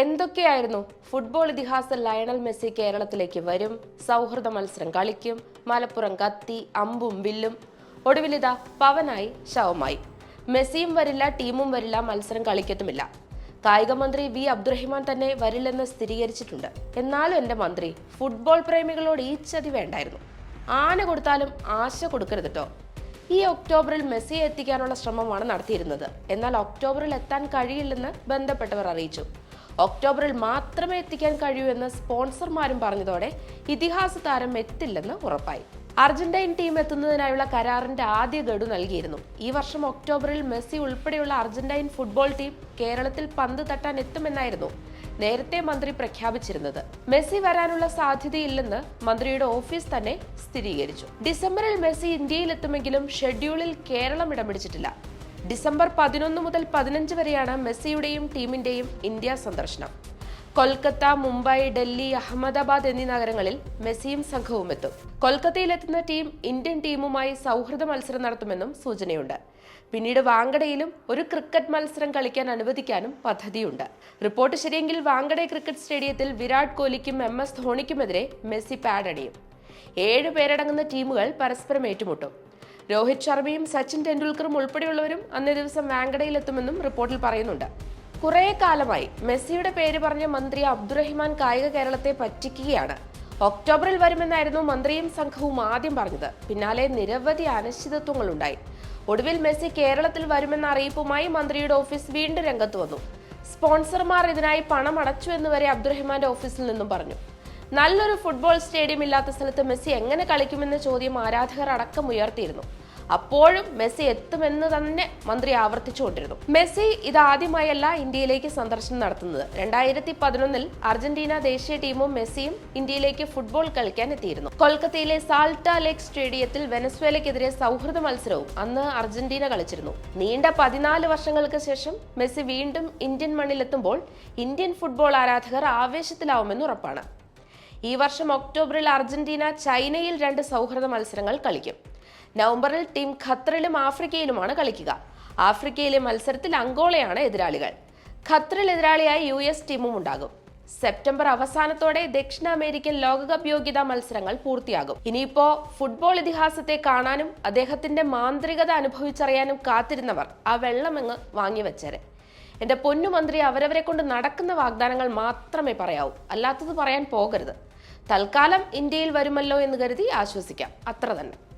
എന്തൊക്കെയായിരുന്നു ഫുട്ബോൾ ഇതിഹാസ Lionel Messi കേരളത്തിലേക്ക് വരും? സൗഹൃദ മത്സരം കളിക്കും. മലപ്പുറം കത്തി അമ്പും വില്ലും. ഒടുവിലിതാ പവനായി ശവമായി. മെസ്സിയും വരില്ല ടീമും വരില്ല മത്സരം കളിക്കത്തുമില്ല. കായിക മന്ത്രി വി അബ്ദുറഹിമാൻ തന്നെ വരില്ലെന്ന് സ്ഥിരീകരിച്ചിട്ടുണ്ട്. എന്നാലും എന്റെ മന്ത്രി ഫുട്ബോൾ പ്രേമികളോട് ഈ ചതി വേണ്ടായിരുന്നു. ആന കൊടുത്താലും ആശ കൊടുക്കരുത് കേട്ടോ ഈ ഒക്ടോബറിൽ മെസ്സിയെ എത്തിക്കാനുള്ള ശ്രമമാണ് നടത്തിയിരുന്നത്. എന്നാൽ ഒക്ടോബറിൽ എത്താൻ കഴിയില്ലെന്ന് ബന്ധപ്പെട്ടവർ അറിയിച്ചു. ഒക്ടോബറിൽ മാത്രമേ എത്തിക്കാൻ കഴിയൂ എന്ന് സ്പോൺസർമാരും പറഞ്ഞതോടെ ഇതിഹാസ താരം എത്തില്ലെന്ന് ഉറപ്പായി. അർജന്റൈൻ ടീം എത്തുന്നതിനായുള്ള കരാറിന്റെ ആദ്യ ഗഡു നൽകിയിരുന്നു. ഈ വർഷം ഒക്ടോബറിൽ മെസ്സി ഉൾപ്പെടെയുള്ള അർജന്റൈൻ ഫുട്ബോൾ ടീം കേരളത്തിൽ പന്ത് തട്ടാൻ എത്തുമെന്നായിരുന്നു നേരത്തെ മന്ത്രി പ്രഖ്യാപിച്ചിരുന്നത്. മെസ്സി വരാനുള്ള സാധ്യതയില്ലെന്ന് മന്ത്രിയുടെ ഓഫീസ് തന്നെ സ്ഥിരീകരിച്ചു. ഡിസംബറിൽ മെസ്സി ഇന്ത്യയിൽ എത്തുമെങ്കിലും ഷെഡ്യൂളിൽ കേരളം ഇടം പിടിച്ചിട്ടില്ല. ഡിസംബർ പതിനൊന്ന് മുതൽ പതിനഞ്ച് വരെയാണ് മെസ്സിയുടെയും ടീമിന്റെയും ഇന്ത്യ സന്ദർശനം. കൊൽക്കത്ത മുംബൈ ഡൽഹി അഹമ്മദാബാദ് എന്നീ നഗരങ്ങളിൽ മെസ്സിയും സംഘവും എത്തും. കൊൽക്കത്തയിലെത്തുന്ന ടീം ഇന്ത്യൻ ടീമുമായി സൗഹൃദ മത്സരം നടത്തുമെന്നും സൂചനയുണ്ട്. പിന്നീട് വാങ്കടയിലും ഒരു ക്രിക്കറ്റ് മത്സരം കളിക്കാൻ അനുവദിക്കാനും പദ്ധതിയുണ്ട്. റിപ്പോർട്ട് ശരിയെങ്കിൽ വാങ്കഡെ ക്രിക്കറ്റ് സ്റ്റേഡിയത്തിൽ വിരാട് കോഹ്ലിക്കും എം എസ് ധോണിക്കുമെതിരെ മെസ്സി പാഡടിയും ഏഴ് പേരടങ്ങുന്ന ടീമുകൾ പരസ്പരം ഏറ്റുമുട്ടും. രോഹിത് ശർമ്മയും സച്ചിൻ ടെണ്ടുൽക്കറും ഉൾപ്പെടെയുള്ളവരും അന്നേ ദിവസം വാങ്കഡയിലെത്തുമെന്നും റിപ്പോർട്ടിൽ പറയുന്നുണ്ട്. കുറേ കാലമായി മെസ്സിയുടെ പേര് പറഞ്ഞ മന്ത്രി അബ്ദുറഹിമാൻ കായിക കേരളത്തെ പറ്റിക്കുകയാണ്. ഒക്ടോബറിൽ വരുമെന്നായിരുന്നു മന്ത്രിയും സംഘവും ആദ്യം പറഞ്ഞത്. പിന്നാലെ നിരവധി അനിശ്ചിതത്വങ്ങളുണ്ടായി. ഒടുവിൽ മെസ്സി കേരളത്തിൽ വരുമെന്ന അറിയിപ്പുമായി മന്ത്രിയുടെ ഓഫീസ് വീണ്ടും രംഗത്ത് വന്നു. സ്പോൺസർമാർ ഇതിനായി പണം അടച്ചു എന്ന് വരെ അബ്ദുറഹിമാന്റെ ഓഫീസിൽ നിന്നും പറഞ്ഞു. നല്ലൊരു ഫുട്ബോൾ സ്റ്റേഡിയം ഇല്ലാത്ത സ്ഥലത്ത് മെസ്സി എങ്ങനെ കളിക്കുമെന്ന ചോദ്യം ആരാധകർ അടക്കം ഉയർത്തിയിരുന്നു. അപ്പോഴും മെസ്സി എത്തുമെന്ന് തന്നെ മന്ത്രി ആവർത്തിച്ചുകൊണ്ടിരുന്നു. മെസ്സി ഇതാദ്യമായല്ല ഇന്ത്യയിലേക്ക് സന്ദർശനം നടത്തുന്നത്. രണ്ടായിരത്തി പതിനൊന്നിൽ അർജന്റീന ദേശീയ ടീമും മെസ്സിയും ഇന്ത്യയിലേക്ക് ഫുട്ബോൾ കളിക്കാൻ എത്തിയിരുന്നു. കൊൽക്കത്തയിലെ സാൾട്ട ലേക്ക് സ്റ്റേഡിയത്തിൽ വെനസ്വേലയ്ക്കെതിരെ സൗഹൃദ മത്സരവും അന്ന് അർജന്റീന കളിച്ചിരുന്നു. നീണ്ട പതിനാല് വർഷങ്ങൾക്ക് ശേഷം മെസ്സി വീണ്ടും ഇന്ത്യൻ മണ്ണിലെത്തുമ്പോൾ ഇന്ത്യൻ ഫുട്ബോൾ ആരാധകർ ആവേശത്തിലാവുമെന്ന് ഉറപ്പാണ്. ഈ വർഷം ഒക്ടോബറിൽ അർജന്റീന ചൈനയിൽ രണ്ട് സൗഹൃദ മത്സരങ്ങൾ കളിക്കും. നവംബറിൽ ടീം ഖത്തറിലും ആഫ്രിക്കയിലുമാണ് കളിക്കുക. ആഫ്രിക്കയിലെ മത്സരത്തിൽ അങ്കോളയാണ് എതിരാളികൾ. ഖത്തറിൽ എതിരാളിയായി യു എസ് ടീമും ഉണ്ടാകും. സെപ്റ്റംബർ അവസാനത്തോടെ ദക്ഷിണ അമേരിക്കൻ ലോകകപ്പ് യോഗ്യതാ മത്സരങ്ങൾ പൂർത്തിയാകും. ഇനിയിപ്പോ ഫുട്ബോൾ ഇതിഹാസത്തെ കാണാനും അദ്ദേഹത്തിന്റെ മാന്ത്രികത അനുഭവിച്ചറിയാനും കാത്തിരുന്നവർ ആ വെള്ളമെങ്ങ് വാങ്ങിവെച്ചേരെ. എന്റെ പൊന്നു മന്ത്രി അവരവരെ കൊണ്ട് നടക്കുന്ന വാഗ്ദാനങ്ങൾ മാത്രമേ പറയാവൂ. അല്ലാത്തത് പറയാൻ പോകരുത്. തൽക്കാലം ഇന്ത്യയിൽ വരുമല്ലോ എന്ന് കരുതി ആശ്വസിക്കാം. അത്ര തന്നെ.